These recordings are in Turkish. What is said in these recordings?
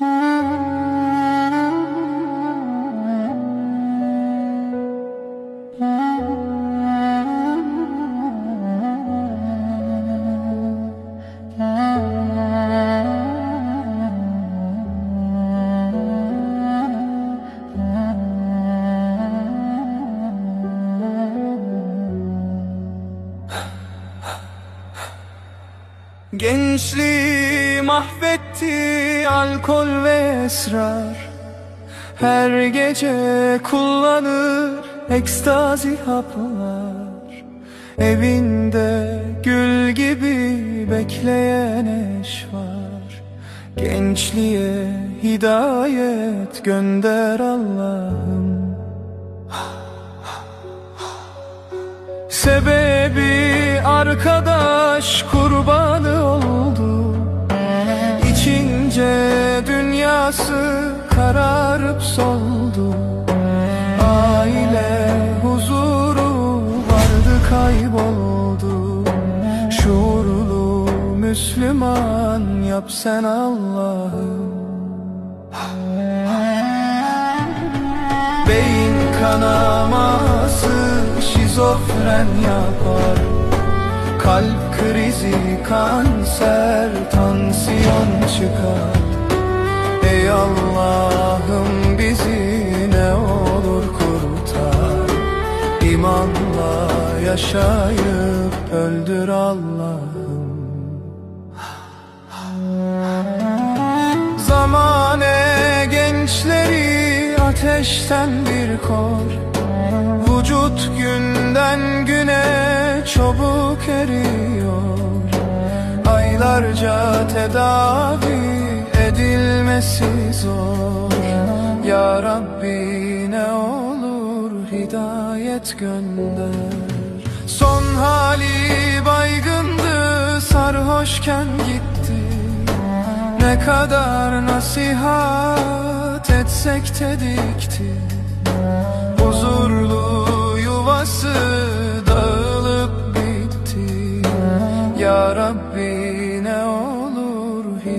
Mm-hmm. Gençliği mahvetti alkol ve esrar. Her gece kullanır ekstazi haplar. Evinde gül gibi bekleyen eş var. Gençliğe hidayet gönder Allah'ım. Sebebi arkadaş kurbanı oldu. İçince dünyası kararıp soldu. Aile huzuru vardı kayboldu. Şuurlu Müslüman yap sen Allah'ım Beyin kanaması şizofren yapar krizi, kanser, tansiyon çıkar. Ey Allah'ım bizi ne olur kurtar. İmanla yaşayıp öldür Allah'ım. Zamane gençleri ateşten bir kor. Vücut günden güne çabuk eriyor. Aylarca tedavi edilmesi zor. Ya Rabbi ne olur hidayet gönder. Son hali baygındı sarhoşken gitti. Ne kadar nasihat etsek tedikti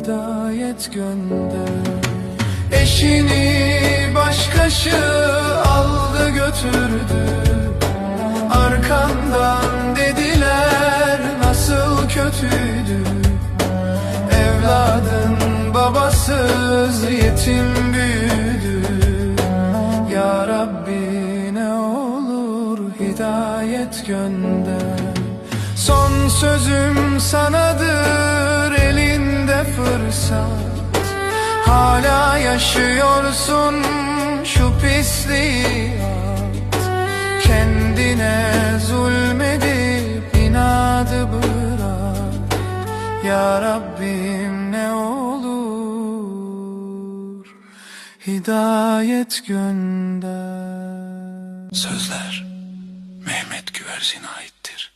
hidayet gönder. Eşini başkası aldı götürdü. Arkandan dediler nasıl kötüydü. Evladın babasız yetim büyüdü. Ya Rabbi ne olur hidayet gönder. Son sözüm sanadır fırsat Hala yaşıyorsun şu pisliği at Kendine zulmedip inadı bırak ya Rabbim ne olur hidayet gönder. Sözler Mehmet Güvercin'e aittir.